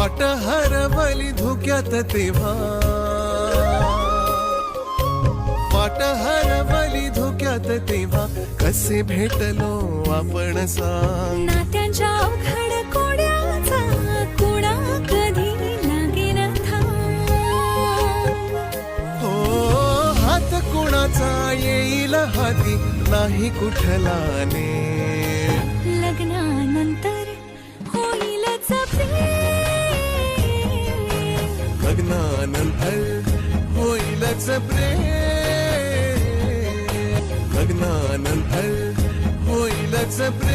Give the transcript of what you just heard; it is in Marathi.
वाट हरवली धोक्यात तेव्हा. वाट हरवली धोक्यात तेव्हा. कसे भेटलो आपण सांग. नात्यांच्या अवघड कोड्याचा कुणा कधी लागेल थांब. हो हात कोणाचा येईल हाती? नाही कुठला ने लग्नानंतर होईलच प्रेम. लग्नानंतर होईलच प्रेम.